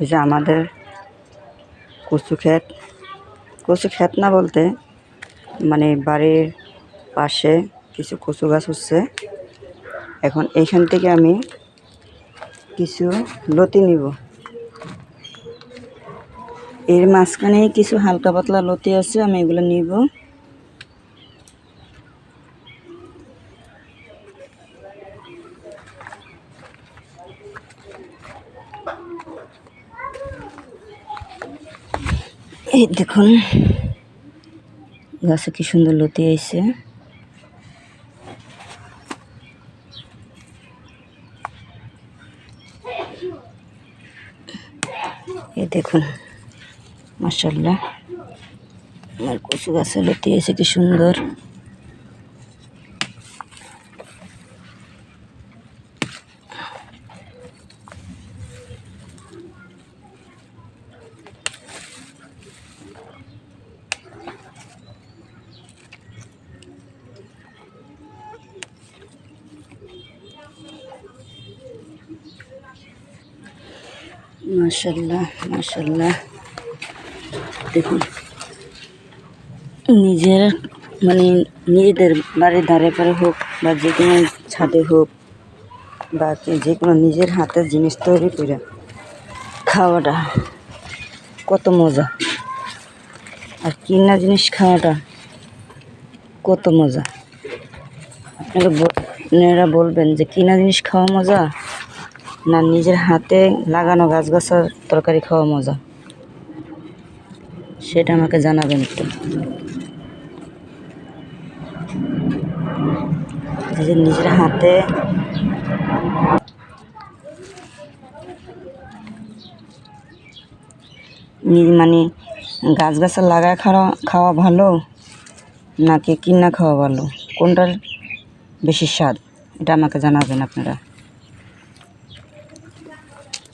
এই যে আমাদের কচু ক্ষেত। কচু ক্ষেত না বলতে মানে বাড়ির পাশে কিছু কচু গাছ হচ্ছে। এখন এইখান থেকে আমি কিছু লতি নিব। এর মাঝখানে কিছু হালকা পাতলা লতি আছে, আমি এগুলো নিব। এই দেখুন, গাছে কি সুন্দর লতি আইছে। এই দেখুন মাসাল্লাহ আমার কচু গাছে লতি আইছে, কি সুন্দর। মাশাল্লাহ মাশাল্লাহ দেখুন, নিজের মানে নিজেদের বাড়ির ধারে পারে হোক বা যে কোনো ছাদে হোক বা যে কোনো নিজের হাতের জিনিস তৈরি করে খাওয়াটা কত মজা। আর কিনা জিনিস খাওয়াটা কত মজা। আপনারা বলবেন যে কিনা জিনিস খাওয়া মজা? না, নিজের হাতে লাগানো গাছ গাছের তরকারি খাওয়া মজা। সেটা আমাকে জানাবেন একটু। নিজের হাতে মানে গাছ গাছের লাগায় খাওয়া খাওয়া ভালো নাকি কিনা খাওয়া ভালো? কোনটার বেশি স্বাদ? এটা আমাকে জানাবেন আপনারা। Yeah.